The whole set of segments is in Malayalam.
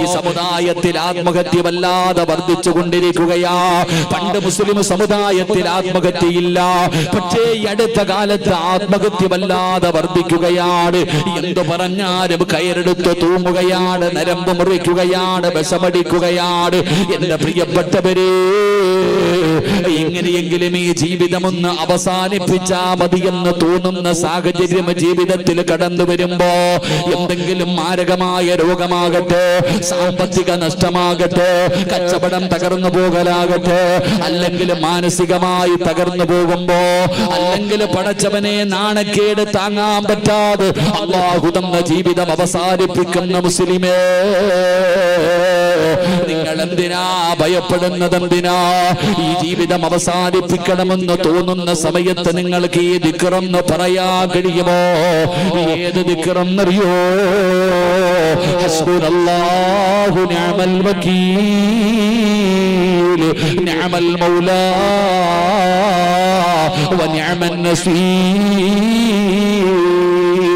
ഈ സമുദായത്തിൽ ആത്മഹത്യ വല്ലാതെ വർദ്ധിച്ചു കൊണ്ടിരിക്കുകയാ. പണ്ട് മുസ്ലിം സമുദായത്തിൽ ആത്മഹത്യയില്ല. പക്ഷേ ഈ അടുത്ത കാലത്ത് ആത്മഹത്യ വല്ലാതെ വർദ്ധിക്കുകയാണ്. എന്തു പറഞ്ഞാലും കയറെടുത്ത് തൂങ്ങുകയാണ് നരമ്പ് മുറിക്കുകയാണ് വിഷമടിക്കുകയാണ്. എന്റെ പ്രിയപ്പെട്ടവരെ എങ്ങനെയെങ്കിലും ഈ ജീവിതം ഒന്ന് അവസാനിപ്പിച്ചാ മതിയെന്ന് തോന്നുന്ന സാഹചര്യം ജീവിതത്തിൽ കടന്നു വരുമ്പോ എന്തെങ്കിലും മാരകമായ രോഗമാകട്ടെ. സാമ്പത്തിക നഷ്ടമാകട്ടെ കച്ചവടം തകർന്നു പോകലാകട്ടെ അല്ലെങ്കിൽ മാനസികമായി തകർന്നു പോകുമ്പോ അല്ലെങ്കിൽ പടച്ചവനെ നാണക്കേട് താങ്ങാൻ പറ്റാതെ അള്ളാഹു തന്ന ജീവിതം അവസാനിപ്പിക്കുന്ന മുസ്ലിമേ നിങ്ങൾ എന്തിനാ ഭയപ്പെടുന്നത് എന്തിനാ ഈ ജീവിതം അവസാനിപ്പിക്കണമെന്ന് തോന്നുന്ന സമയത്ത് നിങ്ങൾക്ക് ഈ ദിക്കറെന്ന് പറയാൻ കഴിയുമോ? ഏത് ദിക്കറെന്നറിയോ ഹസ്ബുനല്ലാഹു നിഅമൽ വക്കീൽ നിഅമൽ മൗലാ വനിഅമൻ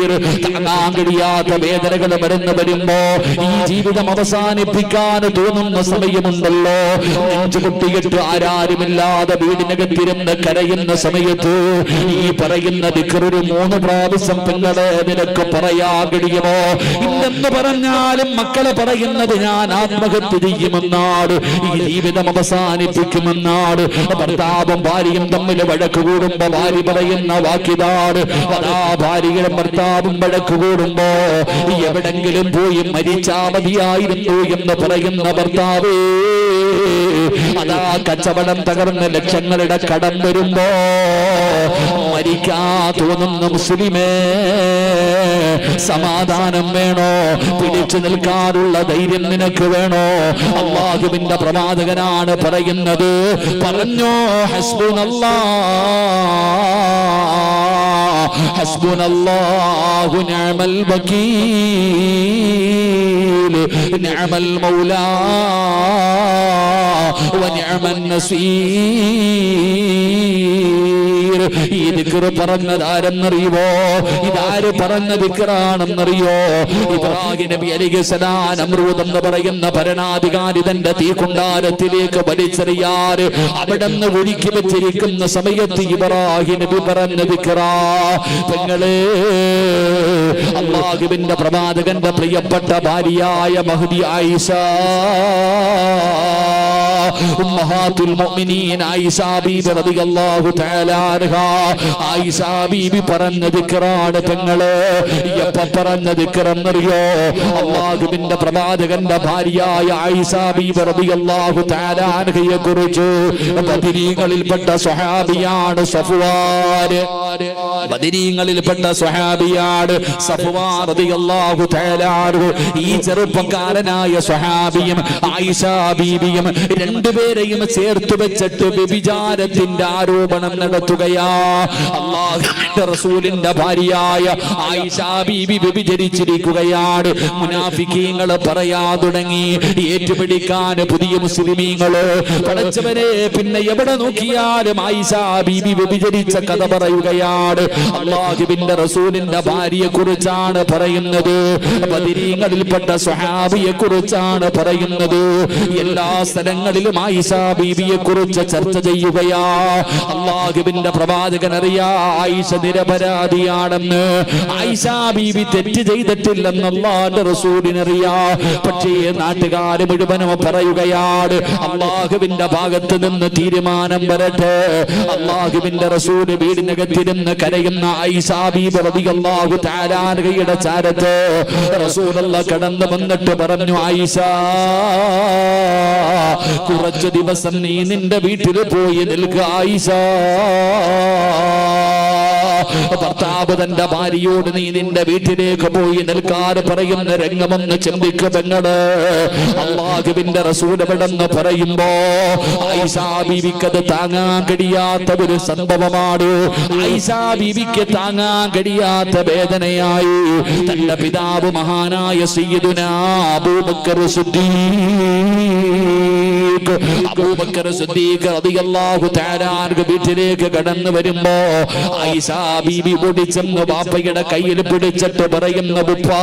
നസീർ താങ്ങാൻ കഴിയാത്ത വേദനകൾ വരുന്ന വരുമ്പോ ഈ ജീവിതം അവസാനിപ്പിക്കാൻ തോന്നുന്ന സമയമുണ്ടല്ലോ. നെഞ്ചു പൊട്ടിയിട്ട് ആരാരുമില്ലാതെ വീടിനകത്തിരുന്ന് കരയുന്ന സമയത്ത് ഈ പറയുന്ന ദിക്കറൊരു മൂന്ന് പ്രാവശ്യം പെങ്ങളെ നിനക്ക് പറയാൻ കഴിയുമോ ഇല്ലെന്ന് പറഞ്ഞാലും മക്കളെ പറയുന്നത് ഞാൻ ആത്മഹത്യ ചെയ്യുമെന്നാണ്. ഈ ജീവിതം അവസാനിപ്പിക്കുമെന്നാണ്. ഭർത്താവും ഭാര്യയും തമ്മിൽ വഴക്ക് കൂടുമ്പോ ഭാര്യ പറയുന്ന വാക്കിതാണ്. അതാ ഭാര്യയുടെ ഭർത്താവും വഴക്ക് കൂടുമ്പോ എവിടെങ്കിലും പോയി മരിച്ചാ മതിയായിരുന്നു എന്ന് പറയുന്ന ഭർത്താവേ. അതാ കച്ചവടം തകർന്ന് ലക്ഷങ്ങളുടെ കടം വരുമ്പോ മരിക്കാ തോന്നുന്ന മുസ്ലിമേ സമാധാനം വേണോ? പിടിച്ചു നിൽക്കാറുള്ള ധൈര്യം നിനക്ക് വേണോ? അള്ളാഹുവിന്റെ പ്രവാചകനാണ് പറയുന്നത്. പറഞ്ഞോ ഹസ്ബുനല്ലാ. ഹസ്ബുനല്ലാഹു നിഅമൽ വകീൽ നിഅമൽ മൗലാ വനിഅമ നസീർ ഈ ദിക്ർ പറഞ്ഞതാരെന്നറിയുമോ ഇതാര് പറഞ്ഞ ദിക്റാണെന്നറിയോ ഇബ്രാഹിം നബി അലിഖിസലാൻ അമൃത് എന്ന് പറയുന്ന ഭരണാധികാരി തന്റെ തീകുണ്ടാരത്തിലേക്ക് വലിച്ചെറിയാറ്. അവിടെ നിന്ന് ഒഴുക്കി വെച്ചിരിക്കുന്ന സമയത്ത് ഇബ്രാഹിം നബി പറഞ്ഞ ദിക്റാ പെങ്ങളെ അള്ളാഹുവിന്റെ പ്രവാചകന്റെ പ്രിയപ്പെട്ട ഭാര്യയായ മഹദി ആയിഷ ഉമ്മഹാത്തുൽ മുഅ്മിനീൻ ആയിഷ റളിയല്ലാഹു ആയിഷ ദിക്റാണ് പ്രവാചകന്റെ ഭാര്യയായ ആയിഷ റളിയല്ലാഹു കുറിച്ച് സ്വഹാബിയാണ് സഫ്വാൻ ബദരീങ്ങളിൽപ്പെട്ട സ്വഹാബിയാണ് ഈ ചെറുപ്പക്കാരനായ സ്വഹാബിയും ആയിഷ ബീബിയും രണ്ടുപേരെയും ചേർത്ത് വെച്ചിട്ട് വ്യഭിചാരത്തിന്റെ ആരോപണം നടത്തുകയാ. അള്ളാഹുവിന്റെ റസൂലിന്റെ ഭാര്യയായ ആയിഷ ബീബി വ്യഭിചരിച്ചിരിക്കുകയാണ്. മുനാഫിക്കീങ്ങൾ പറയാ തുടങ്ങി. ഏറ്റുപിടിക്കാൻ പുതിയ മുസ്ലിമീങ്ങൾ പടച്ചവനെ പിന്നെ എവിടെ നോക്കിയാലും ആയിഷ ബീബി വ്യഭിചരിച്ച കഥ പറയുകയാണ് അള്ളാഹുവിന്റെ റസൂലിന്റെ ഭാര്യയെ കുറിച്ചാണ് പറയുന്നത്. ബദിരീങ്ങളിൽപ്പെട്ട സ്വഹാബിയെ കുറിച്ചാണ് പറയുന്നത്. എല്ലാ സ്ഥലങ്ങളിലും ആയിഷ ബീബിയെ കുറിച്ച് ചർച്ച ചെയ്യുകയാ. അള്ളാഹുബിന്റെ പ്രവാചകൻ അറിയാ ആയിഷ നിരപരാധിയാണെന്ന്. ആയിഷ ബീബി തെറ്റ് ചെയ്തിട്ടില്ലെന്ന് അള്ളാന്റെ റസൂലിനറിയാ. പക്ഷേ നാട്ടുകാര് മുഴുവനും പറയുകയാണ് അള്ളാഹുവിന്റെ ഭാഗത്ത് നിന്ന് തീരുമാനം വരട്ടെ. അള്ളാഹുവിന്റെ റസൂൽ വീടിനകത്തിരുന്ന് കരയുന്ന ഐസാബിയുടെ ചാരത്ത് റസൂലുള്ള കടന്നു വന്നിട്ട് പറഞ്ഞു ആയിഷ കുറച്ചു ദിവസം നീ നിന്റെ വീട്ടിൽ പോയി നിൽക്കുക ആയിഷ. ഭർത്താവ് തന്റെ ഭാര്യയോട് നീ നിന്റെ വീട്ടിലേക്ക് പോയി നിൽക്കാതെ പറയുന്ന രംഗമൊന്ന് ചിന്തിക്കുന്നത് അള്ളാഹുവിന്റെ റസൂലവിടെന്ന് പറയുമ്പോ ഐസാ ബീവിക്കത് താങ്ങാൻ കഴിയാത്ത ഒരു സംഭവമാണ്. ഐസാ ബീവിക്ക് താങ്ങാൻ കഴിയാത്ത വേദനയായി. തന്റെ പിതാവ് മഹാനായ സയ്യിദുനാ അബൂബക്കർ സിദ്ദീഖ്. അബൂബക്കർ സിദ്ദീഖ് റളിയല്ലാഹു തആല വീട്ടിലേക്ക് കടന്നു വരുമ്പോ ആയിഷ ബീബി ഓടിച്ചെന്ന് ബാപ്പയുടെ കയ്യിൽ പിടിച്ചിട്ട് പറയുന്ന ബുപ്പാ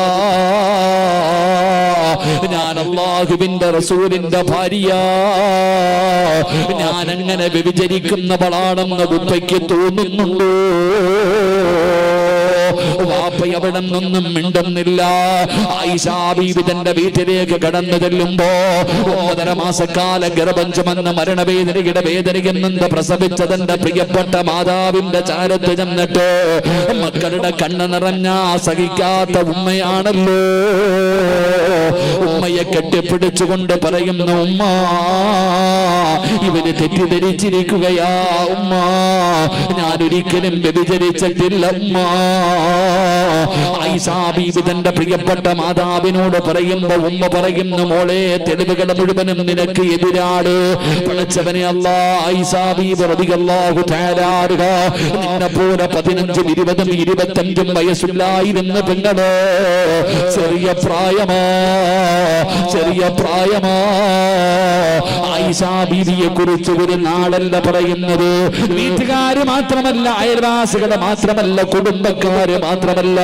ഞാൻ അള്ളാഹുവിന്റെ റസൂലിന്റെ ഭാര്യ. ഞാൻ അങ്ങനെ വ്യഭിചരിക്കുന്നവളാണെന്ന് ബുപ്പയ്ക്ക് തോന്നുന്നുണ്ടോ? വാപ്പ അവിടെ നിന്നും മിണ്ടുന്നില്ല. ആയിഷാ ബീബി തന്റെ വീട്ടിലേക്ക് കടന്നു ചെല്ലുമ്പോ ഒന്നര മാസക്കാല ഗർഭം ചുമന്ന മരണവേദനയുടെ പ്രസവിച്ച പ്രസവിച്ചതെന്റെ പ്രിയപ്പെട്ട മാതാവിന്റെ ചാരത്ത് ചെന്നിട്ട് മക്കളുടെ കണ്ണ് നിറഞ്ഞ സഹിക്കാത്ത ഉമ്മയാണല്ലോ. ഉമ്മയെ കെട്ടിപ്പിടിച്ചുകൊണ്ട് പറയുന്ന ഉമ്മ ഇവർ തെറ്റിദ്ധരിച്ചിരിക്കുകയാ ഉമ്മ. ഞാൻ ഒരിക്കലും വ്യഭിചരിച്ചിട്ടില്ല ഉമ്മ. തന്റെ പ്രിയപ്പെട്ട മാതാവിനോട് പറയുമ്പോ ഉമ്മ പറയുന്നു മോളെ തെളിവുകൾ മുഴുവനും നിനക്ക് എതിരാണ്. പടച്ചവനെ നിന്നെ പോലെ പതിനഞ്ചും ഇരുപതും ഇരുപത്തഞ്ചും വയസ്സുണ്ടായിരുന്ന പെങ്ങൾ ചെറിയ പ്രായമാ ചെറിയ പ്രായമാ? ബീവിയെ കുറിച്ച് ഒരു നാടല്ല പറയുന്നത്. വീട്ടുകാര് മാത്രമല്ല അയൽവാസികളെ മാത്രമല്ല കുടുംബക്കാര് മാത്രമല്ല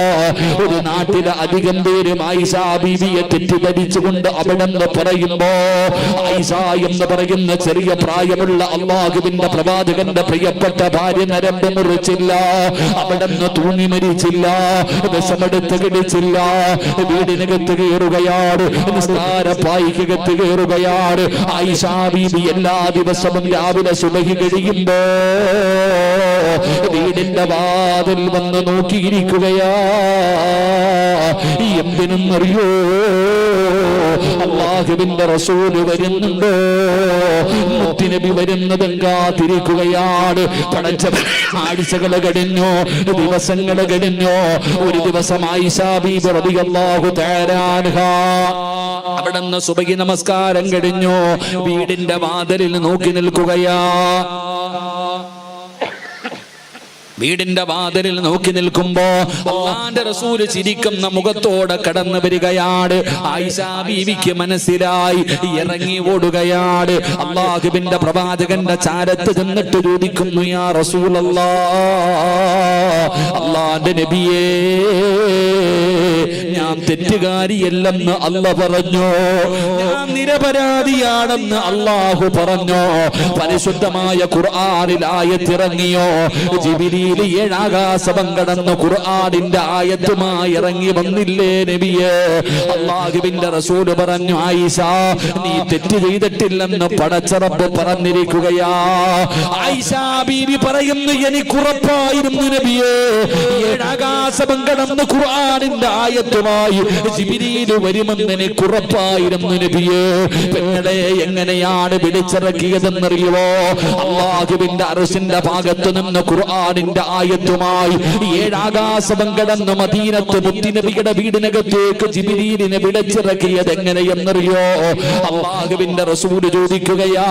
ഒരു നാട്ടിലെ അധികം പേരും ഐസാ ബീവിയെ തെറ്റിദ്ധരിച്ചുകൊണ്ട് അവിടെ നിന്ന് പറയുമ്പോ ഐസ എന്ന് പറയുന്ന ചെറിയ പ്രായമുള്ള അള്ളാഹുവിന്റെ പ്രവാചകന്റെ പ്രിയപ്പെട്ട ഭാര്യ നരമ്പ് മുറിച്ചില്ല അവിടെ നിന്ന് തൂങ്ങി മരിച്ചില്ല വിഷമെടുത്ത് കിടിച്ചില്ല വീടിനകത്ത് കയറുകയാണ് നിസ്താര പായിക്കകത്ത് കയറുകയാണ്. ആയിഷാ ബീബി എല്ലാ ദിവസവും രാവിലെ സുബഹി കഴിയുമ്പോ വീടിന്റെ വാതിൽ വന്ന് നോക്കിയിരിക്കുകയാ എന്തിനും അറിയോ അള്ളാഹുവിന്റെ റസൂൽ വരുന്നുണ്ട്. മുത്തിനബി വരുന്നതും കാത്തിരിക്കുകയാണ് പടച്ച ആഴ്ചകൾ കഴിഞ്ഞു ദിവസങ്ങൾ കഴിഞ്ഞു. ഒരു ദിവസമായി റളിയല്ലാഹു തആല അവിടെ അവിടുന്ന് സുബഹി നമസ്കാരം കഴിഞ്ഞു. വീടിന്റെ വാതിലിൽ നോക്കി നിൽക്കുകയാ. വീടിന്റെ വാതിലിൽ നോക്കി നിൽക്കുമ്പോ റസൂൽ ചിരിക്കുന്ന മുഖത്തോടെ കടന്നു വരികയാണ്. ബീവിക്ക് മനസ്സിലായി ഇറങ്ങി ഓടുകയാണ്. അള്ളാഹുബിന്റെ പ്രവാചകന്റെ ചാരത്ത് ചെന്നിട്ട് ചോദിക്കുന്നു യാ റസൂൽ അള്ളാന്റെ നബിയേ ഞാൻ തെറ്റുകാരിയല്ലെന്ന് അല്ല പറഞ്ഞു? ഞാൻ നിരപരാധിയാണെന്ന് അള്ളാഹു പറഞ്ഞു? പരിശുദ്ധമായ ഖുർആനിൽ ആയത്തിറങ്ങിയോ? ജിബിരിയിൽ ഏഴാകാശം കടന്ന് ഖുർആനിന്റെ ആയത്തുമായി ഇറങ്ങി വന്നില്ലേ നബിയെ? അള്ളാഹുവിന്റെ റസൂൽ പറഞ്ഞു ആയിഷ നീ തെറ്റ് ചെയ്തിട്ടില്ലെന്ന് പടച്ചറപ്പ് പറഞ്ഞിരിക്കുകയാ. ആയിഷ ബീവി പറയുന്നു എനിക്കുറപ്പായിരുന്നു നബിയെ. ഏഴാകാശം കടന്ന് ഖുർആനിന്റെ ആയത്തുമായി ജിബിരിയിൽ വരുമെന്ന് എനിക്കുറപ്പായിരുന്നു നബിയെ. പെങ്ങളെ എങ്ങനെയാണ് വിളിച്ചിറക്കിയതെന്നറിയുമോ അള്ളാഹുവിന്റെ അറസിന്റെ ഭാഗത്ത് നിന്ന് ഖുർആനിന്റെ ആയത്തുമായി ഏഴാകാശം കടന്ന് മദീനത്ത് മുത്തിനബിയുടെ വീടിനകത്തേക്ക് ജിബിലീലിനെ വിളിച്ചിറക്കിയത് എങ്ങനെയെന്നറിയോ? അള്ളാഹുവിന്റെ റസൂൽ ചോദിക്കുകയാ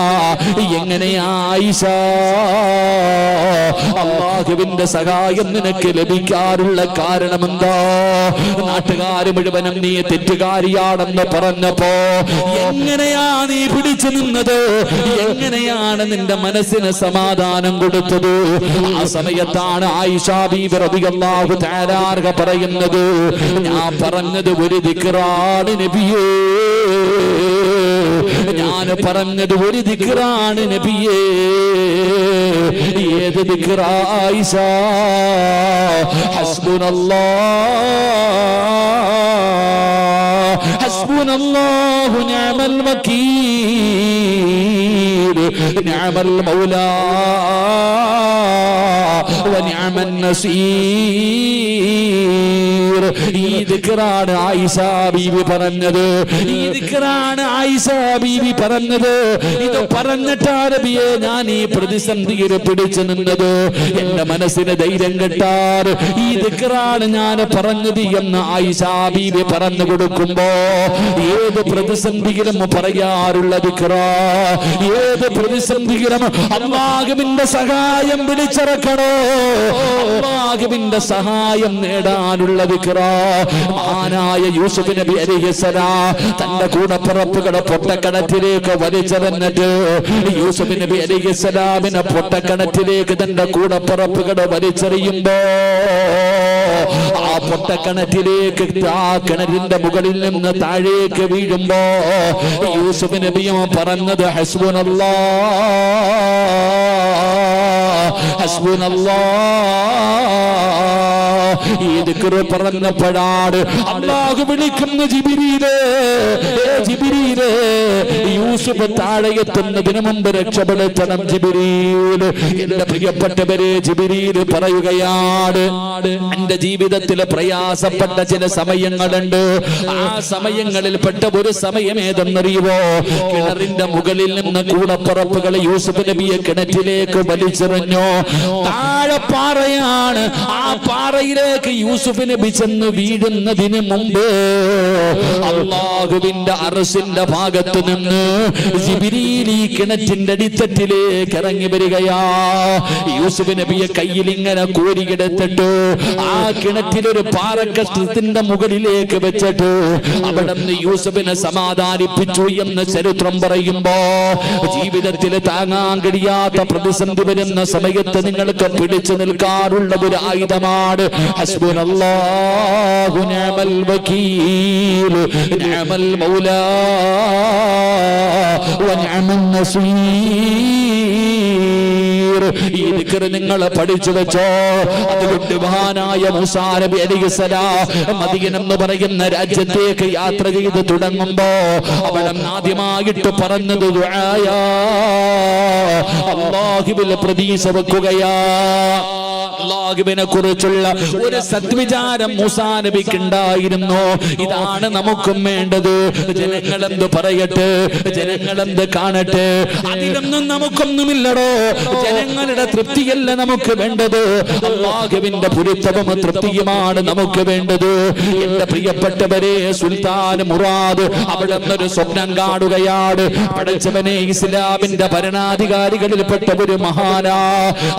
എങ്ങനെയാ ആയിഷ അള്ളാഹുവിന്റെ സഹായം നിനക്ക് ലഭിക്കാറുള്ള കാരണമെന്താ? നാട്ടുകാര് മുഴുവനും നീ തെറ്റുകാരിയാണെന്ന് പറഞ്ഞപ്പോ എങ്ങനെയാ നീ പിടിച്ചു നിന്നത്? എങ്ങനെയാണ് നിന്റെ മനസ്സിന് സമാധാനം കൊടുത്തത്? ആ സമയത്താണ് പറയുന്നത് ഞാൻ പറഞ്ഞത് ഒരു ദിക്റാണ് നബിയേ. ഞാൻ പറഞ്ഞത് ഒരു ദിക്റാണ് നബിയേ. ഏത് ദിക്റാ ആയിഷ ഹസ്ബുനല്ലാഹ് നിഅമൽ വക്കീൽ. നിഅമൽ മൗലാ വനിഅമൻ നസീർ ഈ ദിക്റാണ് ആയിഷ ബീവി പറഞ്ഞത്. ഈ ദിക്റാണ് ആയിഷ ബീവി പറഞ്ഞത്. ഇത് പറഞ്ഞിട്ടാണ് നബിയെ ഞാൻ ഈ പ്രതിസന്ധിയിൽ പിടിച്ചു നിന്നത്. എന്റെ മനസ്സിന് ധൈര്യം കെട്ടാർ ഈ ദിക്റാണ് ഞാൻ പറഞ്ഞത് എന്ന് ആയിഷ ബീവി പറഞ്ഞു കൊടുക്കുമ്പോ ഏത് പ്രതിസന്ധിയിലും പറയാറുള്ള ദിക്റ ഏത് പ്രതിസന്ധിയിലും അള്ളാഹുവിന്റെ സഹായം വിളിച്ചിറക്കണോ അള്ളാഹുവിന്റെ സഹായം നേടാനുള്ള വിക്ര. മഹാനായ യൂസുഫ് നബി അലിഹസലാ തന്റെ കൂടപ്പിറപ്പുകളെ പൊട്ടക്കണത്തിലേക്ക് വലിച്ചെറിഞ്ഞിട്ട് യൂസുഫ് നബി അലിഹസലാമിനെ പൊട്ടക്കണത്തിലേക്ക് തന്റെ കൂടപ്പിറപ്പുകളെ വലിച്ചെറിയുമ്പോ ആ പൊട്ടക്കിണറ്റിലേക്ക് ആ കിണറ്റിന്റെ മുകളിൽ നിന്ന് താഴേക്ക് വീഴുമ്പോ യൂസുഫ് നബിയും പറഞ്ഞത് ഹസ്ബുനല്ലാ ഹസ്ബുനല്ലാ ഈ ദിക്റ് പറഞ്ഞപ്പോഴാണ് അള്ളാഹു വിളിക്കുന്ന ജിബിരിയിൽ ജിബിരിയിൽ യൂസുഫ് താഴെ എത്തുന്നതിന് മുമ്പ് രക്ഷപ്പെടുത്തണം ജിബിരിയിൽ എന്റെ പ്രിയപ്പെട്ടവരെ ജിബിരിയിൽ പറയുകയാണ് എന്റെ ജീവിതത്തിൽ പ്രയാസപ്പെട്ട ചില സമയങ്ങളുണ്ട്. ആ സമയങ്ങളിൽ പെട്ട ഒരു സമയം ഏതെന്നറിയുവോ? കിണറിന്റെ മുകളിൽ നിന്ന് കൂടപ്പുറപ്പുകൾ യൂസുഫ് നബിയെ കിണറ്റിലേക്ക് വലിച്ചെറിഞ്ഞു. താഴെ പാറയാണ് ആ പാറയിലേക്ക് യൂസുഫ് നബി വീഴുന്നതിന് മുമ്പ് അള്ളാഹുവിന്റെ അറസിന്റെ ഭാഗത്ത് നിന്ന് ജിബിരിയിൽ കിണറ്റിന്റെ അടിത്തട്ടിലേക്ക് ഇറങ്ങി വരികയാ. യൂസുഫ് നബിയെ കയ്യിൽ ഇങ്ങനെ കോരിയെടുത്തിട്ട് ആ കിണറ്റിലൊരു പാറക്കഷ്ടത്തിന്റെ മുകളിലേക്ക് വെച്ചിട്ട് അവിടെ നിന്ന് യൂസുഫിനെ സമാധാനിപ്പിച്ചു എന്ന് ചരിത്രം പറയുമ്പോ ജീവിതത്തിൽ താങ്ങാൻ കഴിയാത്ത പ്രതിസന്ധി വരുന്ന സമയത്ത് നിങ്ങൾക്ക് പിടിച്ചു നിൽക്കാറുള്ള ഒരു ആയുധമാണ്. ഹസ്ബുനല്ലാഹു ഈ ദിക്ർ നിങ്ങൾ പഠിച്ചു വെച്ചോ. അതുകൊണ്ട് മഹാനായ മൂസാ നബി അലൈഹിസ്സലാം മദീന എന്ന് പറയുന്ന രാജ്യത്തേക്ക് യാത്ര ചെയ്ത് തുടങ്ങുമ്പോ അവൻ ആദ്യമായിട്ട് പറഞ്ഞത് അല്ലാഹുവിൽ പ്രതീക്ഷ വെക്കുകയാ. കുറിച്ചുള്ള ഒരു സദ്വിചാരം മൂസാ ഇതാണ് നമുക്കും വേണ്ടത്. ജനങ്ങൾ എന്ത് പറയട്ടെ? ജനങ്ങൾ എന്ത് കാണട്ടെ? അതിലൊന്നും നമുക്കൊന്നുമില്ലടോ. ജനങ്ങളുടെ തൃപ്തിയല്ല നമുക്ക് വേണ്ടത്. അള്ളാഹുവിന്റെ പുരുത്തവും തൃപ്തിയുമാണ് നമുക്ക് വേണ്ടത്. എന്റെ പ്രിയപ്പെട്ടവരെ സുൽത്താൻ മുറാദ് അവിടെ നിന്നൊരു സ്വപ്നം കാണുകയാണ്. പഠിച്ചവനെ ഇസ്ലാമിന്റെ ഭരണാധികാരികളിൽപ്പെട്ട ഒരു മഹാനാ.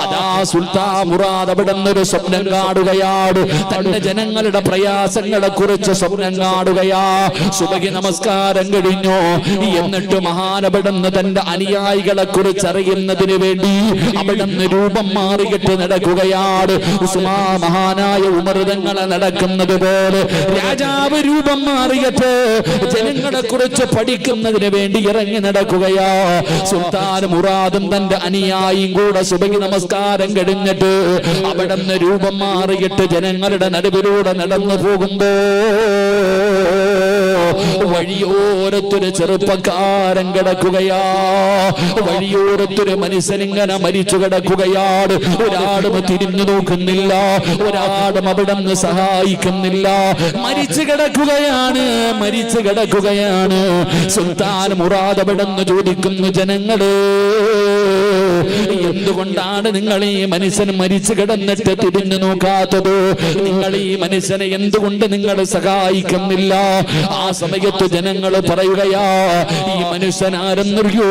അതാ സുൽത്താൻ മുറാദ് അവിടെ നിന്നൊരു സ്വപ്നം കാണുകയാണ്. തന്റെ ജനങ്ങളുടെ പ്രയാസങ്ങളെ കുറിച്ച് സ്വപ്നം കാണുകയാ. സുബഹി നമസ്കാരം കഴിഞ്ഞു. എന്നിട്ട് മഹാനവിടുന്ന് തന്റെ അനുയായികളെ കുറിച്ച് അറിയുന്നതിന് വേണ്ടി അവിടുന്ന് രൂപം മാറിയിട്ട് നടക്കുകയാണ്. ഉസ്മാ മഹാനായ ഉമൃതങ്ങളെ നടക്കുന്നത് പോലെ രാജാവ് രൂപം മാറിയിട്ട് ജനങ്ങളെ കുറിച്ച് പഠിക്കുന്നതിന് വേണ്ടി ഇറങ്ങി നടക്കുകയാ. സുൽത്താൻ മുറാദും തന്റെ അനുയായിയും കൂടെ സുബഹി നമസ്കാരം കഴിഞ്ഞിട്ട് അവിടുന്ന് രൂപം മാറിയിട്ട് ജനങ്ങളുടെ നടുവിലൂടെ നടന്നു പോകുമ്പോ വഴിയോരത്തൊരു ചെറുപ്പക്കാരൻ കിടക്കുകയാ. വഴിയോരത്തൊരു മനുഷ്യനിങ്ങനെ മരിച്ചു കിടക്കുകയാണ് ഒരാളും തിരിഞ്ഞു നോക്കുന്നില്ല. ഒരാളും അവിടെ നിന്ന് സഹായിക്കുന്നില്ല. മരിച്ചു കിടക്കുകയാണ് മരിച്ചു കിടക്കുകയാണ്. സുൽത്താൻ മുറാദ് അവിടെ നിന്ന് ചോദിക്കുന്നു ജനങ്ങൾ എന്തുകൊണ്ടാണ് നിങ്ങൾ ഈ മനുഷ്യൻ മരിച്ചു കിടന്നിട്ട് തിരിഞ്ഞു നോക്കാത്തത്? നിങ്ങൾ ഈ മനുഷ്യനെ എന്തുകൊണ്ട് നിങ്ങൾ സഹായിക്കുന്നില്ല? ആ സമയത്ത് ജനങ്ങൾ പറയുകയാ ഈ മനുഷ്യൻ ആരെന്നറിയോ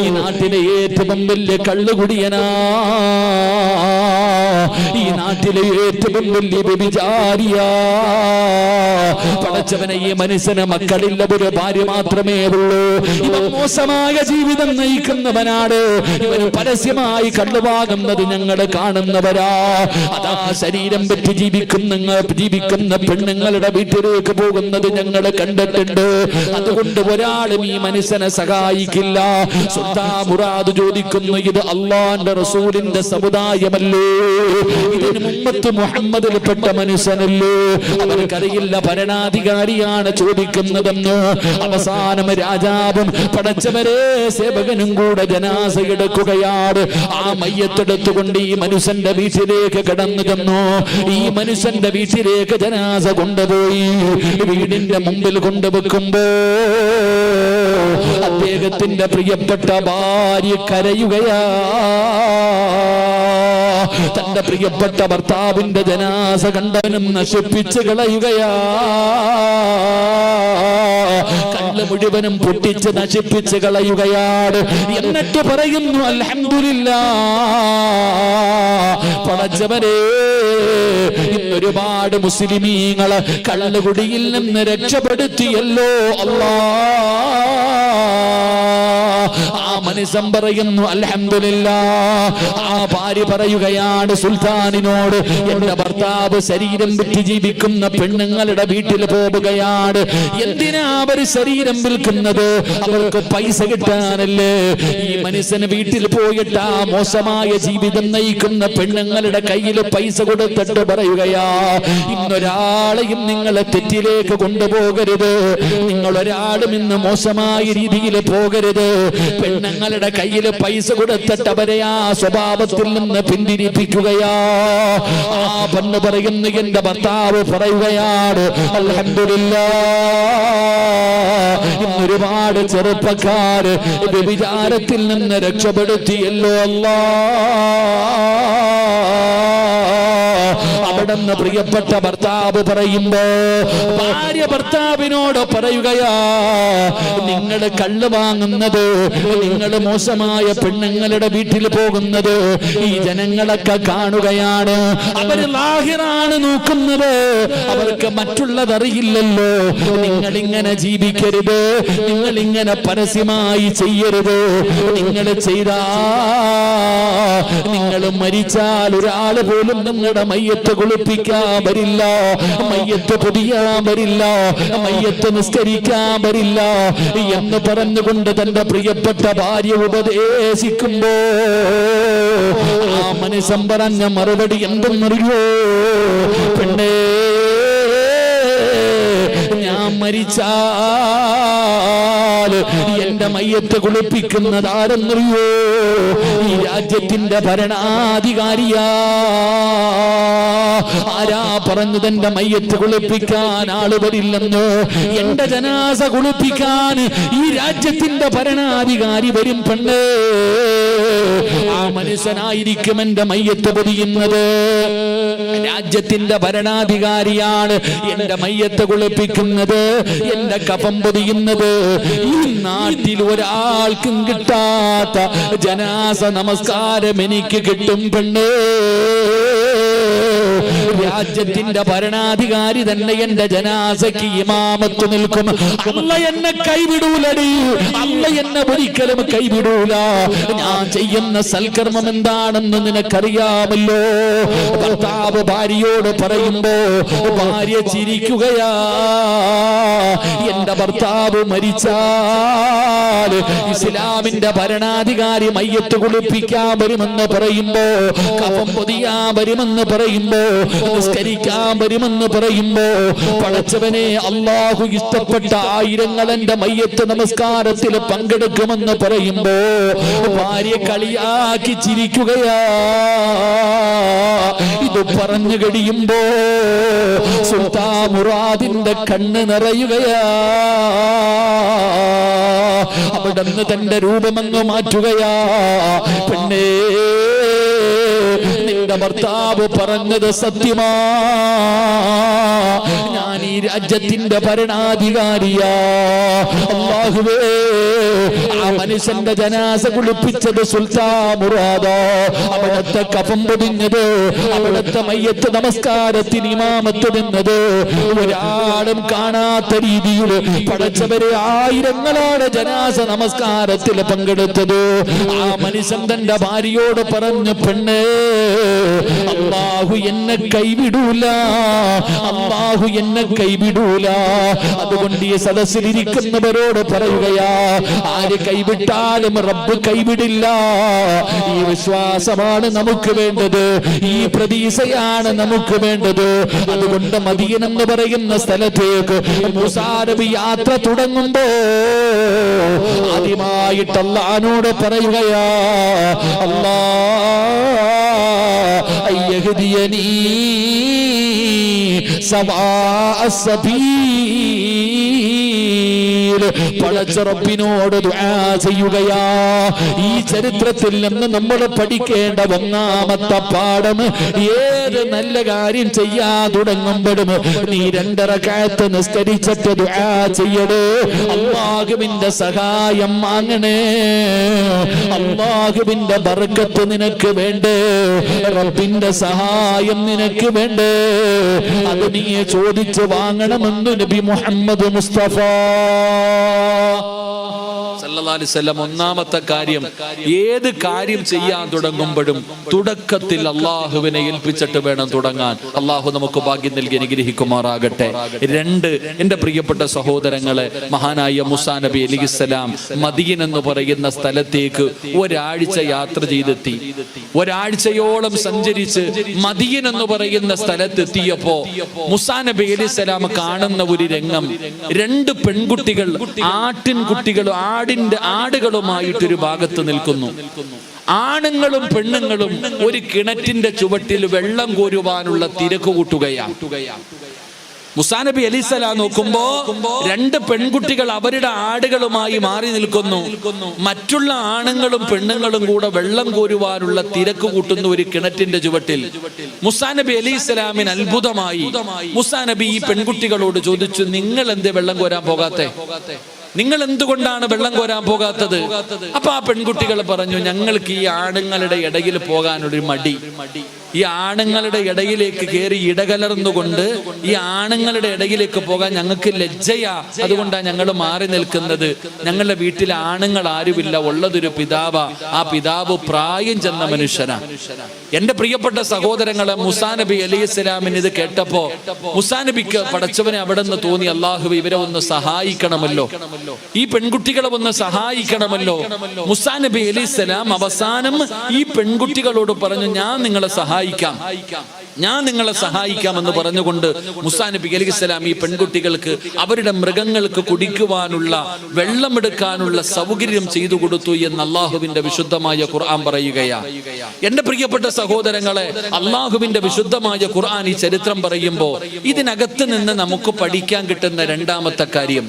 ഈ നാട്ടിലെ ഏറ്റവും വലിയ കള്ളുകുടിയനാ. ഈ നാട്ടിലെ ഏറ്റവും വലിയ വ്യഭിചാരിയ. പടച്ചവനെ ഈ മനുഷ്യന് മക്കളില്ല ഒരു ഭാര്യ മാത്രമേ ഉള്ളൂ. ഇവൻ മോശമായ ജീവിതം നയിക്കുന്നവനാണ്. ഇവന് പരസ്യമായി കണ്ടുപാകുന്നത് ഞങ്ങൾ കാണുന്നവരാ. അതാ ശരീരം പറ്റി ജീവിക്കുന്ന ജീവിക്കുന്ന പെണ്ണുങ്ങളുടെ വീട്ടിലേക്ക് പോകുന്നത് ഞങ്ങൾ കണ്ടിട്ടുണ്ട്. അതുകൊണ്ട് ഒരാളും ഈ മനുഷ്യനെ സഹായിക്കില്ല. സുൽത്താ മുറാദ് ചോദിക്കുന്നു ഇത് അള്ളാന്റെ റസൂലിന്റെ സമുദായമല്ലേ? മുഹമ്മദിൽപ്പെട്ട മനുഷ്യനല്ലേ? അവർക്കറിയില്ല ഭരണാധികാരിയാണ് ചോദിക്കുന്നതെന്ന്. അവസാനം രാജാവും പടച്ചവരെ സേവകനും കൂടെ ജനാസ എടുക്കുകയാണ്. ആ മയ്യത്തെടുത്തുകൊണ്ട് ഈ മനുഷ്യന്റെ വീട്ടിലേക്ക് കടന്നു ചെന്നു. ഈ മനുഷ്യന്റെ വീട്ടിലേക്ക് ജനാസ കൊണ്ടുപോയി. വീടിന്റെ മുമ്പിൽ കൊണ്ടുവെക്കുമ്പോ അദ്ദേഹത്തിന്റെ പ്രിയപ്പെട്ട ഭാര്യ കരയുകയാ. തന്റെ പ്രിയപ്പെട്ട ഭർത്താവിന്റെ ജനാസ കണ്ടവനും നശിപ്പിച്ച് കളയുകയാ. കല്ല് മുഴുവനും പൊട്ടിച്ച് നശിപ്പിച്ച് കളയുകയാണ്. എന്നിട്ട് പറയുന്നു അലഹമില്ല പടച്ചവരെ ഇന്നൊരുപാട് മുസ്ലിമീങ്ങൾ കള്ളുകുടിയിൽ നിന്ന് രക്ഷപ്പെടുത്തിയല്ലോ അല്ലാ. ആ പറയുന്നു അലഹമില്ല ആ ഭാര്യ പറയുകയാണ് സുൽത്താനിനോട് എന്റെ ഭർത്താവ് ശരീരം വിറ്റ് ജീവിക്കുന്ന പെണ്ണുങ്ങളുടെ വീട്ടിൽ പോവുകയാണ്. എന്തിനാ അവർ ശരീരം വിൽക്കുന്നത്? അവർക്ക് പൈസ കിട്ടാനല്ലേ? ഈ മനുഷ്യന് വീട്ടിൽ പോയിട്ട് ആ മോശമായ ജീവിതം നയിക്കുന്ന പെണ്ണുങ്ങളുടെ കയ്യിൽ പൈസ കൊടുത്തിട്ട് പറയുകയാ ഇന്നൊരാളെയും നിങ്ങളെ തെറ്റിലേക്ക് കൊണ്ടുപോകരുത്. നിങ്ങൾ ഒരാളും ഇന്ന് മോശമായ രീതിയിൽ പോകരുത്. പെണ്ണുങ്ങളുടെ കയ്യിൽ പൈസ കൊടുത്തിട്ട് അവരെ ആ സ്വഭാവത്തിൽ നിന്ന് പിന്തിരിപ്പിക്കുകയാ. ആ പെണ്ണ് പറയുന്ന എന്റെ ഭർത്താവ് പറയുകയാണ് അല്ല ഒരുപാട് ചെറുപ്പക്കാര് വ്യഭിചാരത്തിൽ നിന്ന് രക്ഷപ്പെടുത്തിയല്ലോ അല്ലാ. അവിടുന്ന് പ്രിയപ്പെട്ട ഭർത്താവ് പറയുമ്പോ ഭാര്യ ഭർത്താവിനോട് പറയുകയാ നിങ്ങൾ കള്ള് വാങ്ങുന്നത് നിങ്ങൾ മോശമായ പെണ്ണുങ്ങളുടെ വീട്ടിൽ പോകുന്നത് ഈ ജനങ്ങളൊക്കെ കാണുകയാണ്. അവർ ലാഹിറാണ് നോക്കുന്നത്. അവർക്ക് മറ്റുള്ളതറിയില്ലല്ലോ. നിങ്ങൾ ഇങ്ങനെ ജീവിക്കരുത്. നിങ്ങൾ ഇങ്ങനെ പരസ്യമായി ചെയ്യരുത്. നിങ്ങൾ ചെയ്താ നിങ്ങൾ മരിച്ചാൽ ഒരാൾ പോലും നിങ്ങളുടെ മയ്യത്ത് കുളിപ്പിക്കാൻ വരില്ല മയ്യത്ത് പൊതിയാൻ വരില്ല മയ്യത്ത് നിസ്കരിക്കാൻ വരില്ല എന്ന് പറഞ്ഞുകൊണ്ട് തന്റെ പ്രിയപ്പെട്ട ഭാര്യ ഉപദേശിക്കുമ്പോ ആ മനുഷ്യൻ പറഞ്ഞ മറുപടി എന്തെന്നറിയോ? പെണ്ണേ ഞാൻ മരിച്ചാൽ എന്റെ മയ്യത്ത് കുളിപ്പിക്കുന്നത് ആരെന്നറിയോ? ഈ രാജ്യത്തിന്റെ ഭരണാധികാരിയാ. ആരാ പറഞ്ഞത് എന്റെ മയ്യത്ത് കുളിപ്പിക്കാൻ ആൾ എന്റെ ജനാസ കുളിപ്പിക്കാൻ ഈ രാജ്യത്തിന്റെ ഭരണാധികാരി വരും പെണ്ണ്. ആ മനുഷ്യനായിരിക്കും എന്റെ മയ്യത്ത് പൊതിയുന്നത്. രാജ്യത്തിന്റെ ഭരണാധികാരിയാണ് എന്റെ മയ്യത്ത് കുളിപ്പിക്കുന്നത് എന്റെ കഫം പൊതിയുന്നത്. ഈ നാട്ടിൽ ഒരാൾക്കും കിട്ടാത്ത ജനാസ നമസ്കാരം എനിക്ക് കിട്ടും പെണ്ണ്. രാജ്യത്തിന്റെ ഭരണാധികാരി തന്നെ എന്റെ ജനാസയ്ക്ക് ഇമാമത്ത് നിൽക്കും. അല്ല എന്നെ കൈവിടൂലടി. അല്ല എന്നെ ഒരിക്കലും കൈവിടൂല. ഞാൻ ചെയ്യുന്ന സൽക്കർമ്മം എന്താണെന്ന് നിനക്കറിയാമല്ലോ. ഭർത്താവ് ഭാര്യയോട് പറയുമ്പോ ഭാര്യ ചിരിക്കുകയാ. എന്റെ ഭർത്താവ് മരിച്ചാൽ ഇസ്ലാമിന്റെ ഭരണാധികാരി മയ്യത്ത് കുളിപ്പിക്കാൻ വരുമെന്ന് പറയുമ്പോ കഫം പൊതിയാൻ വരുമെന്ന് പറയുമ്പോ നിസ്കരിക്കാൻ വരുമെന്ന് പറയുമ്പോ പടച്ചവനെ അള്ളാഹു ഇഷ്ടപ്പെട്ട ആയിരങ്ങൾ എന്റെ മയ്യത്ത് നമസ്കാരത്തിൽ പങ്കെടുക്കുമെന്ന് പറയുമ്പോ ഭാര്യ കളിയാക്കി ചിരിക്കുകയാ. ഇത് പറഞ്ഞു കഴിയുമ്പോ സുൽത്താ മുറാദിന്റെ കണ്ണ് നിറയുകയാ. അവിടെ നിന്ന് തന്റെ രൂപമെന്ന് മാറ്റുകയാ. പെണ്ണേ നിന്റെ ഭർത്താവ് പറഞ്ഞത് സത്യമാ. ഞാൻ ഈ രാജ്യത്തിന്റെ ഭരണാധികാരിയാ. അള്ളാഹുവേ ആ മനുഷ്യന്റെ ജനാസ കുളിപ്പിച്ചത് സുൽത്താൻ മുറാദ അവിടത്തെ കഫം പൊതിഞ്ഞത് അവിടത്തെ മയ്യത്ത് നമസ്കാരത്തിന് ഇമാമത്ത് നിന്നത് ഒരാളും കാണാത്ത രീതിയിൽ പടച്ചവരെ ആയിരങ്ങളാണ് ജനാസ നമസ്കാരത്തിൽ പങ്കെടുത്തത്. ആ മനുഷ്യൻ തന്റെ ഭാര്യയോട് പറഞ്ഞു പെണ്ണേ അള്ളാഹു എന്നെ കൈവിടൂല. അള്ളാഹു എന്നെ കൈവിടൂല. അതുകൊണ്ട് ഈ സദസ്സിലിരിക്കുന്നവരോട് പറയുകയാ ആര് കൈവിട്ടാലും റബ്ബ് കൈവിടില്ല. ഈ വിശ്വാസമാണ് നമുക്ക് വേണ്ടത്. ഈ പ്രതീക്ഷയാണ് നമുക്ക് വേണ്ടത്. അതുകൊണ്ട് മദീൻ എന്ന് പറയുന്ന സ്ഥലത്തേക്ക് മുസാരബി യാത്ര തുടങ്ങുമ്പോ ആദ്യമായിട്ട് അള്ളഹാനോട് പറയുകയാ അല്ലാ അയ്യഹദിയനീ സവാ കൊണ്ട് ചെയ്യുകയാ. ഈ ചരിത്രത്തിൽ നിന്ന് നമ്മൾ പഠിക്കേണ്ട ഒന്നാമത്തെ പാഠം ഏത് നല്ല കാര്യം ചെയ്യാ തുടങ്ങുമ്പോഴും നീ രണ്ടര കാലത്ത് നിസ്കരിച്ചിട്ട് ചെയ്യണേ അള്ളാഹുവിന്റെ സഹായം വാങ്ങണേ. അള്ളാഹുവിന്റെ ബർക്കത്ത് നിനക്ക് വേണ്ടേ. റബ്ബിന്റെ സഹായം നിനക്ക് വേണ്ടേ. അത് നീ ചോദിച്ചു വാങ്ങണമെന്ന് നബി മുഹമ്മദ് മുസ്തഫ. സല്ലല്ലാഹു അലൈഹി വസല്ലം ഒന്നാമത്തെ കാര്യം ഏത് കാര്യം ചെയ്യാൻ തുടങ്ങുമ്പോഴും തുടക്കത്തിൽ അള്ളാഹുവിനെ ഏൽപ്പിച്ചിട്ട് വേണം തുടങ്ങാൻ. അള്ളാഹു നമുക്ക് ഭാഗ്യം നൽകി അനുഗ്രഹിക്കുമാറാകട്ടെ. രണ്ട് എന്റെ പ്രിയപ്പെട്ട സഹോദരങ്ങളെ മഹാനായ മുസാ നബി അലിസ്സലാം മദീൻ എന്ന് പറയുന്ന സ്ഥലത്തേക്ക് ഒരാഴ്ച യാത്ര ചെയ്തെത്തി. ഒരാഴ്ചയോളം സഞ്ചരിച്ച് മദീൻ എന്ന് പറയുന്ന സ്ഥലത്തെത്തിയപ്പോ മുസാ നബി അലിസ്സലാം കാണുന്ന ഒരു രംഗം. രണ്ട് പെൺകുട്ടികൾ ആട്ടിൻകുട്ടികൾ ആടിന്റെ ആടുകളുമായിട്ടൊരു ഭാഗത്ത് നിൽക്കുന്നു. ആണുങ്ങളും പെണ്ണുങ്ങളും ഒരു കിണറ്റിന്റെ ചുവട്ടിൽ വെള്ളം കോരുവാനുള്ള തിരക്ക് കൂട്ടുകയാണ്. മുസാനബി അലിസല നോക്കുമ്പോ രണ്ട് പെൺകുട്ടികൾ അവരുടെ ആടുകളുമായി മാറി നിൽക്കുന്നു. മറ്റുള്ള ആണുങ്ങളും പെണ്ണുങ്ങളും കൂടെ വെള്ളം കോരുവാനുള്ള തിരക്ക് കൂട്ടുന്ന ഒരു കിണറ്റിന്റെ ചുവട്ടിൽ. മുസാനബി അലി ഇസ്ലാമിന് അത്ഭുതമായി. മുസാനബി ഈ പെൺകുട്ടികളോട് ചോദിച്ചു നിങ്ങൾ എന്തേ വെള്ളം കോരാൻ പോകാത്തെ? നിങ്ങൾ എന്തുകൊണ്ടാണ് വെള്ളം കോരാൻ പോകാത്തത്? അപ്പൊ ആ പെൺകുട്ടികൾ പറഞ്ഞു ഞങ്ങൾക്ക് ഈ ആണുങ്ങളുടെ ഇടയിൽ പോകാനൊരു മടി. ഈ ആണുങ്ങളുടെ ഇടയിലേക്ക് കയറി ഇടകലർന്നുകൊണ്ട് ഈ ആണുങ്ങളുടെ ഇടയിലേക്ക് പോകാൻ ഞങ്ങൾക്ക് ലജ്ജയാ. അതുകൊണ്ടാണ് ഞങ്ങൾ മാറി നിൽക്കുന്നത്. ഞങ്ങളുടെ വീട്ടിൽ ആണുങ്ങൾ ആരുമില്ല. ഉള്ളതൊരു പിതാവ. ആ പിതാവ് പ്രായം ചെന്ന മനുഷ്യനാ. എന്റെ പ്രിയപ്പെട്ട സഹോദരങ്ങളെ മുസാ നബി അലി ഇസ്ലാമിന് ഇത് കേട്ടപ്പോ മുസാ നബിക്ക് പടച്ചവനെ അവിടെ നിന്ന് തോന്നി അള്ളാഹു ഇവരെ ഒന്ന് സഹായിക്കണമല്ലോ. ഈ പെൺകുട്ടികളെ ഒന്ന് സഹായിക്കണമല്ലോ. മുസാ നബി അലി ഇസ്ലാം അവസാനം ഈ പെൺകുട്ടികളോട് പറഞ്ഞു ഞാൻ നിങ്ങളെ സഹായിക്കാം Jamaica. Jamaica. ഞാൻ നിങ്ങളെ സഹായിക്കാമെന്ന് പറഞ്ഞുകൊണ്ട് മുസാ നബി അലി ഇസ്ലാം ഈ പെൺകുട്ടികൾക്ക് അവരുടെ മൃഗങ്ങൾക്ക് കുടിക്കുവാനുള്ള വെള്ളമെടുക്കാനുള്ള സൗകര്യം ചെയ്തു കൊടുത്തു എന്ന് അള്ളാഹുവിന്റെ വിശുദ്ധമായ ഖുർആൻ പറയുകയാ. എന്റെ പ്രിയപ്പെട്ട സഹോദരങ്ങളെ അള്ളാഹുവിന്റെ വിശുദ്ധമായ ഖുർആൻ ഈ ചരിത്രം പറയുമ്പോൾ ഇതിനകത്ത് നിന്ന് നമുക്ക് പഠിക്കാൻ കിട്ടുന്ന രണ്ടാമത്തെ കാര്യം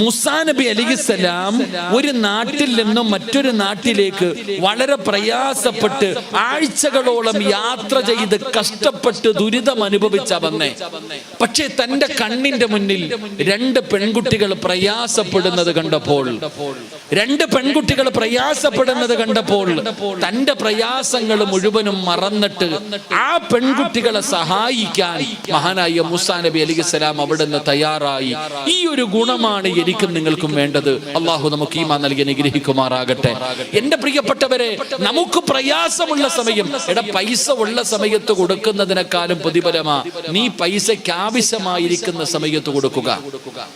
മുസാ നബി അലിഹിസ്സലാം ഒരു നാട്ടിൽ നിന്നും മറ്റൊരു നാട്ടിലേക്ക് വളരെ പ്രയാസപ്പെട്ട് ആഴ്ചകളോളം യാത്ര ചെയ്ത് കഷ്ടപ്പെട്ട് ദുരിതം അനുഭവിച്ച വന്നേ. പക്ഷേ തന്റെ കണ്ണിന്റെ മുന്നിൽ രണ്ട് പെൺകുട്ടികൾ പ്രയാസപ്പെടുന്നത് കണ്ടപ്പോൾ രണ്ട് പെൺകുട്ടികൾ പ്രയാസപ്പെടുന്നത് കണ്ടപ്പോൾ തന്റെ പ്രയാസങ്ങൾ മുഴുവനും മറന്നിട്ട് ആ പെൺകുട്ടികളെ സഹായിക്കാൻ മഹാനായ മുസാ നബി അലി സ്വലാം അവിടെ നിന്ന് തയ്യാറായി. ഈ ഒരു ഗുണമാണ് എനിക്കും നിങ്ങൾക്കും വേണ്ടത്. അള്ളാഹു നമുക്ക് ഈമാ നൽകി അനുഗ്രഹിക്കുമാറാകട്ടെ. എന്റെ പ്രിയപ്പെട്ടവരെ നമുക്ക് പ്രയാസമുള്ള സമയം എടാ പൈസ ഉള്ള സമയത്ത് കൊടുക്കുന്നതിനേക്കാളും പ്രതിഫലമാ. നീ പൈസയ്ക്ക് ആവശ്യമായിരിക്കുന്ന സമയത്ത് കൊടുക്കുക.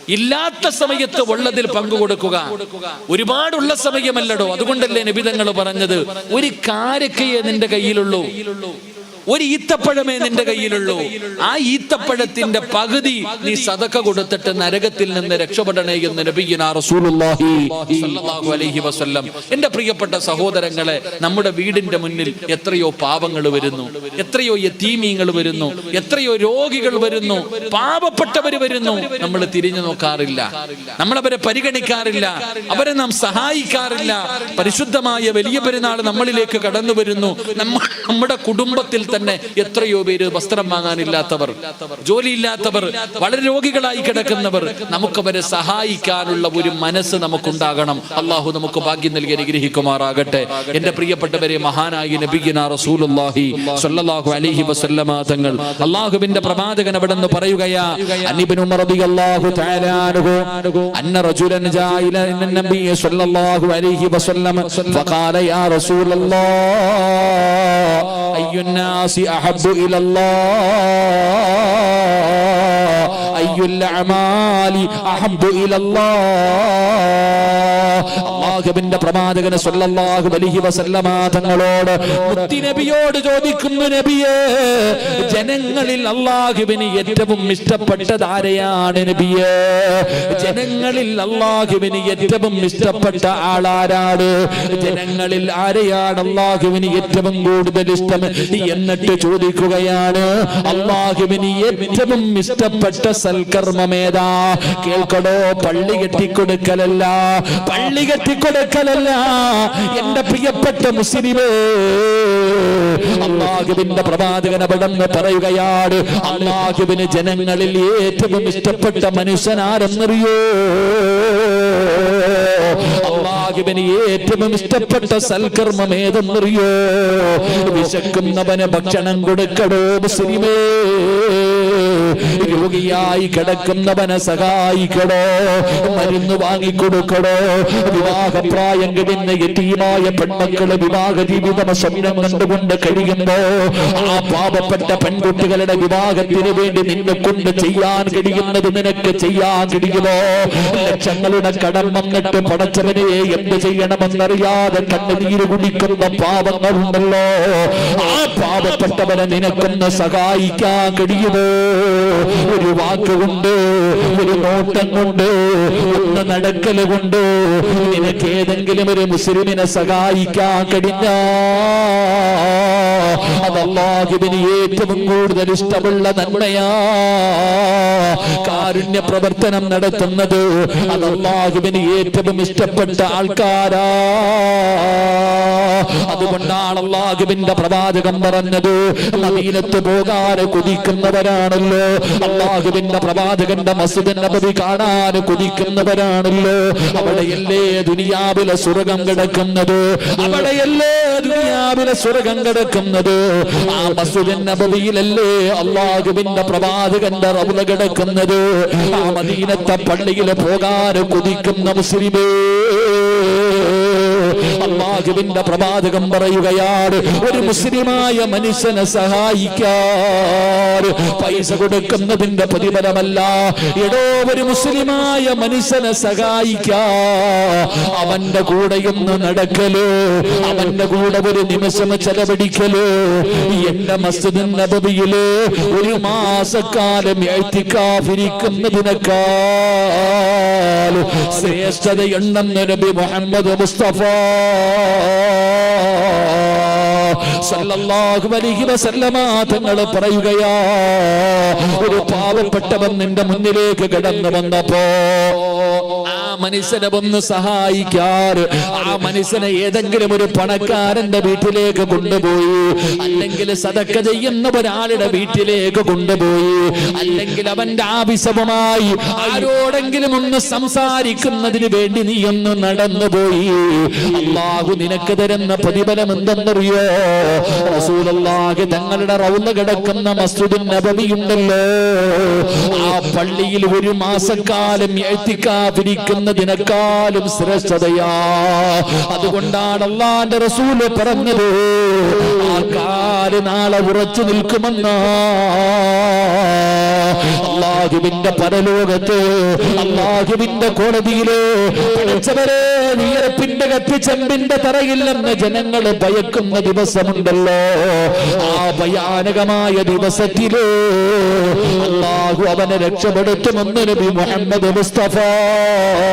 ഇല്ലാത്ത സമയത്ത് ഉള്ളതിൽ പങ്കു കൊടുക്കുക. ഒരുപാടുള്ള സമയമല്ലടോ. അതുകൊണ്ടല്ലേ നിബിതങ്ങൾ പറഞ്ഞത്? ഒരു കാരക്കയെ നിന്റെ കയ്യിലുള്ളൂ. ഒരു ഈത്തപ്പഴമേ നിന്റെ കയ്യിലുള്ളൂ. ആ ഈത്തപ്പഴത്തിന്റെ പകുതി നീ സതക്ക കൊടുത്തിട്ട് നരകത്തിൽ നിന്ന് രക്ഷപ്പെടണേ എന്ന് അലൈഹി വസല്ലം. എന്റെ പ്രിയപ്പെട്ട സഹോദരങ്ങളെ നമ്മുടെ വീടിന്റെ മുന്നിൽ എത്രയോ പാപങ്ങൾ വരുന്നു. എത്രയോ യത്തീമീങ്ങൾ വരുന്നു. എത്രയോ രോഗികൾ വരുന്നു. പാപപ്പെട്ടവർ വരുന്നു. നമ്മൾ തിരിഞ്ഞു നോക്കാറില്ല. നമ്മൾ അവരെ പരിഗണിക്കാറില്ല. അവരെ നാം സഹായിക്കാറില്ല. പരിശുദ്ധമായ വലിയ പെരുന്നാൾ നമ്മളിലേക്ക് കടന്നു വരുന്നു. നമ്മ നമ്മുടെ കുടുംബത്തിൽ തന്നെ എത്രയോ പേര് വസ്ത്രം വാങ്ങാനില്ലാത്തവർ ജോലിയില്ലാത്തവർ വളരെ രോഗികളായി കിടക്കുന്നവർ. നമുക്കവരെ സഹായിക്കാനുള്ള ഒരു മനസ്സ് നമുക്കുണ്ടാകണം. അള്ളാഹു നമുക്ക് ഭാഗ്യം നൽകി അനുഗ്രഹിക്കുമാറാകട്ടെ. എന്റെ പ്രിയപ്പെട്ടവരെ മഹാനായി നബിഗിന റസൂലുള്ളാഹി സ്വല്ലല്ലാഹു അലൈഹി വസല്ലമ തങ്ങൾ അള്ളാഹുവിന്റെ പ്രവാചകൻ അവിടെ നിന്ന് പറയുകയാ ഉമർ തആല അന്ന റജുലൻ സ്വല്ലല്ലാഹു അലൈഹി ഫഖാല യാ أي الناس أحب إلى الله. അള്ളാഹുബിന്റെ പ്രവാചകന് സല്ലല്ലാഹു അലൈഹി വസല്ലമ തങ്ങളോട് മുത്തി നബിയോട് ചോദിക്കുന്നു നബിയേ ജനങ്ങളിൽ അള്ളാഹുവിന് ഏറ്റവും ഇഷ്ടപ്പെട്ട ആരെയാണ് നബിയേ? ജനങ്ങളിൽ അള്ളാഹുവിന് ഏറ്റവും ഇഷ്ടപ്പെട്ട ആളാരാണ്? ജനങ്ങളിൽ ആരെയാണ് അള്ളാഹുവിന് ഏറ്റവും കൂടുതൽ ഇഷ്ടം? എന്നിട്ട് ചോദിക്കുകയാണ് അള്ളാഹുവിന് ഏറ്റവും ഇഷ്ടപ്പെട്ട സൽ സൽക്കർമ്മമേതാ കേൾക്കടോ പള്ളി കെട്ടിക്കൊടുക്കലല്ല. പള്ളി കെട്ടിക്കൊടുക്കലല്ല. എന്റെ പ്രിയപ്പെട്ട മുസ്ലിമേ അള്ളാഹുവിന്റെ പ്രവാചകൻ അവിടെന്ന് പറയുകയാണ് അള്ളാഹുവിന് ജനങ്ങളിൽ ഏറ്റവും ഇഷ്ടപ്പെട്ട മനുഷ്യനാരെന്നറിയോ? അള്ളാഹുവിന് ഏറ്റവും ഇഷ്ടപ്പെട്ട സൽക്കർമ്മം ഏതെന്നറിയോ വിശക്കുന്നവന് ഭക്ഷണം കൊടുക്കടോ മുസ്ലിമേ. രോഗിയായി കിടക്കുന്നവനെ സഹായിക്കടോ മരുന്ന് വാങ്ങിക്കൊടുക്കടോ വിവാഹപ്രായം കഴിഞ്ഞ എത്തിയുമായ പെൺമക്കൾ വിവാഹ ജീവിതം സ്വപ്നം കണ്ടുകൊണ്ട് കഴിയുമ്പോ ആ പാപപ്പെട്ട പെൺകുട്ടികളുടെ വിവാഹത്തിന് വേണ്ടി നിന്നെ കൊണ്ട് ചെയ്യാൻ കഴിയുന്നത് നിനക്ക് ചെയ്യാൻ കഴിയുമോ? ലക്ഷങ്ങളുടെ കടം വന്നിട്ട് പടച്ചവനെ എന്ത് ചെയ്യണമെന്നറിയാതെ കണ്ണുനീര് കുടിക്കുന്ന പാപങ്ങളുണ്ടല്ലോ ആ പാപപ്പെട്ടവനെ നിനക്കൊന്ന് സഹായിക്കാൻ കഴിയുമോ? ഒരു വാക്കുകൊണ്ട് ഒരു നോട്ടം കൊണ്ട് ഒന്ന് നടക്കൽ കൊണ്ട് നിനക്ക് ഏതെങ്കിലും ഒരു മുസ്ലിമിനെ സഹായിക്കാൻ കഴിഞ്ഞ? അതല്ലാഹുവിന് ഏറ്റവും കൂടുതൽ ഇഷ്ടമുള്ള നന്മയാ. കാരുണ്യ പ്രവർത്തനം നടത്തുന്നത് അതല്ലാഹുവിന് ഏറ്റവും ഇഷ്ടപ്പെട്ട ആൾക്കാരാ. അതുകൊണ്ടാണ് അള്ളാഹുവിന്റെ പ്രവാചകം പറഞ്ഞത് നവീനത്ത് പോകാതെ കുതിക്കുന്നവരാണല്ലോ. അള്ളാഹുവിന്റെ പ്രവാചകന്റെ മസ്ജിദ് നബി കാണാൻ കുതിക്കുന്നവരാണല്ലോ. അവിടെയല്ലേ ദുനിയാവിലെ സ്വർഗം കിടക്കുന്നത്? അവിടെയല്ലേ ദുനിയാവിലെ സ്വർഗം കിടക്കുന്നത്? ആ മസ്ജിദ് നബിയിലല്ലേ അള്ളാഹുവിന്റെ പ്രവാചകന്റെ റബുല കിടക്കുന്നത്? ആ മദീനത്തെ പള്ളിയിൽ പോകാൻ കുതിക്കുന്ന മുസ്ലിമേ. അള്ളാഹുവിന്റെ പ്രവാചകം പറയുകയാണ് ഒരു മുസ്ലിമായ മനുഷ്യനെ സഹായിക്കാൻ. പൈസ കൊടുക്കുന്നതിന്റെ പ്രതിഫലമല്ല എടോ ഒരു മുസ്ലിമായ മനുഷ്യനെ സഹായിക്കാ അവന്റെ കൂടെ ഒന്ന് നടക്കലോ അവന്റെ കൂടെ ഒരു നിമിഷം ചെലവഴിക്കലോ എന്റെ മസ്ജിദ് നബിയിൽ ഒരു മാസക്കാലം എഴുത്തിക്കാതിരിക്കുന്നതിനേക്കാൾ ശ്രേഷ്ഠതയുണ്ടെന്ന് നബി മുഹമ്മദ് മുസ്തഫ തങ്ങൾ പറയുകയാ ഒരു പാവപ്പെട്ടവൻ നിന്റെ മുന്നിലേക്ക് കിടന്നു വന്നപ്പോ ആ മനുഷ്യനെ ഒന്ന് സഹായിക്കാറ്. ആ മനുഷ്യനെ ഏതെങ്കിലും ഒരു പണക്കാരന്റെ വീട്ടിലേക്ക് കൊണ്ടുപോയി. അല്ലെങ്കിൽ സതക്ക ചെയ്യുന്ന ഒരാളുടെ വീട്ടിലേക്ക് കൊണ്ടുപോയി. അല്ലെങ്കിൽ അവന്റെ ആവശ്യവുമായി ആരോടെങ്കിലും ഒന്ന് സംസാരിക്കുന്നതിന് വേണ്ടി നീ ഒന്ന് നടന്നുപോയി. അള്ളാഹു നിനക്ക് തരുന്ന പ്രതിഫലം എന്തെന്നറിയോ? റസൂലുള്ളാഹി തങ്ങളുടെ റൗല കിടക്കുന്ന മസ്ജിദുൻ നബവിയുണ്ടല്ലോ ആ പള്ളിയിൽ ഒരു മാസക്കാലം എത്തിക്കാതിരിക്കുന്നതിനേക്കാളും ശ്രേഷ്ഠതയാ. അതുകൊണ്ടാണ് അള്ളാന്റെ റസൂൽ പറഞ്ഞത് ആ കാൽ നാളെ ഉറച്ചു നിൽക്കുമെന്നാ. അള്ളാഹുവിന്റെ പരലോകത്ത് അള്ളാഹുവിന്റെ കോടതിയിൽ പഠിച്ചവരെ നീയറപ്പിന്റെ കത്തിച്ചെമ്പിന്റെ തറയില്ലെന്ന് ജനങ്ങൾ ഭയക്കുന്ന ദിവസമുണ്ടല്ലോ. ആ ഭയാനകമായ ദിവസത്തിൽ അള്ളാഹു അവനെ രക്ഷപ്പെടുത്തുമെന്ന് നബി മുഹമ്മദ് മുസ്തഫ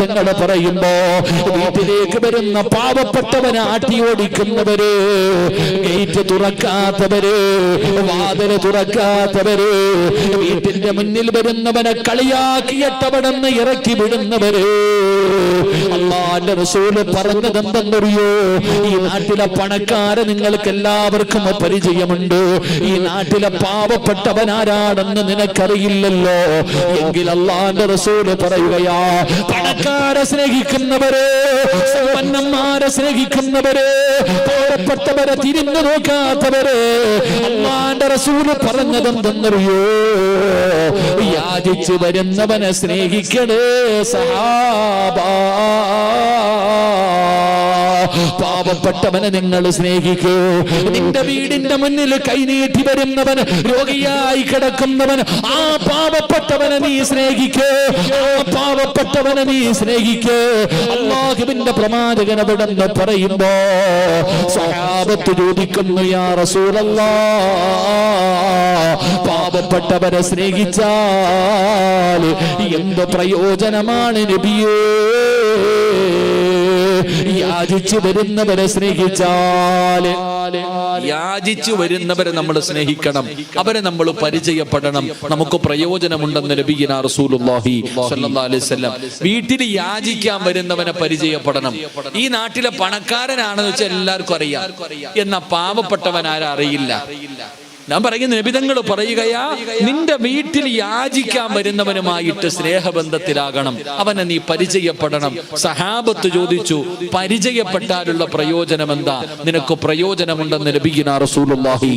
തങ്ങൾ പറയുമ്പോ വീട്ടിലേക്ക് വരുന്ന പാവപ്പെട്ടവനെ ആട്ടി ഓടിക്കുന്നവര് ഗേറ്റ് തുറക്കാത്തവര് വാതിൽ തുറക്കാത്തവര് വീട്ടിന്റെ മുന്നിൽ വരുന്നവനെ കളിയാക്കിയിട്ടവിടെന്ന് ഇറക്കി വിടുന്നവര്. അള്ളാന്റെ റസൂൽ പറഞ്ഞതെന്തെന്നറിയോ ഈ നാട്ടിലെ പണക്കാരെ നിങ്ങൾക്ക് എല്ലാവർക്കും പരിചയമുണ്ട്. ഈ നാട്ടിലെ പാവപ്പെട്ടവനാരാണെന്ന് നിനക്കറിയില്ലല്ലോ. എങ്കിൽ അള്ളാന്റെ റസൂൽ പറയുകയാ പണക്കാരെ സ്നേഹിക്കുന്നവരെ സമ്പന്നന്മാരെ സ്നേഹിക്കുന്നവരെ പോരപ്പെട്ടവരെ തിരിഞ്ഞു നോക്കാത്തവരെ അള്ളാന്റെ റസൂൽ പറഞ്ഞതെന്തെന്നറിയോ? യാചിച്ചു വരുന്നവനെ സ്നേഹിക്കണേ സഹാബാ. പാവപ്പെട്ടവനെ നിങ്ങൾ സ്നേഹിക്കൂ. നിന്റെ വീടിന്റെ മുന്നിൽ കൈനീട്ടി വരുന്നവൻ രോഗിയായി കിടക്കുന്നവൻ ആ പാവപ്പെട്ടവനെ നീ സ്നേഹിക്കൂ. ആ പാവപ്പെട്ടവനെ നീ സ്നേഹിക്കേ. അള്ളാഹുവിന്റെ പ്രമാചകൻ അവിടെ പറയുമ്പോ സഹാബത്ത് ചോദിക്കുന്നു യാ റസൂലല്ലാ പാവപ്പെട്ടവരെ സ്നേഹിച്ചാൽ എന്ത് പ്രയോജനമാണ് നബിയേ? യാചിച്ചു വരുന്നവരെ സ്നേഹിച്ചാൽ യാചിച്ചു വരുന്നവരെ നമ്മൾ സ്നേഹിക്കണം. അവരെ നമ്മൾ പരിചയപ്പെടണം. നമുക്ക് പ്രയോജനമുണ്ടെന്ന് നബീന റസൂലുള്ളാഹി അലൈഹി വസല്ലം. വീട്ടിൽ യാചിക്കാൻ വരുന്നവനെ പരിചയപ്പെടണം. ഈ നാട്ടിലെ പണക്കാരനാണെന്ന് വെച്ചാൽ എല്ലാവർക്കും അറിയാം. എന്നാ പാവപ്പെട്ടവൻ ആരും അറിയില്ല. ഞാൻ പറയുന്ന നിബിതങ്ങൾ പറയുകയാ നിന്റെ വീട്ടിൽ യാചിക്കാൻ വരുന്നവനുമായിട്ട് സ്നേഹബന്ധത്തിലാകണം. അവനെ നീ പരിചയപ്പെടണം. സഹാബത്ത് ചോദിച്ചു പരിചയപ്പെട്ടാലുള്ള പ്രയോജനം എന്താ നിനക്ക് പ്രയോജനമുണ്ടെന്ന് ലഭിക്കുന്ന റസൂലുള്ളാഹി.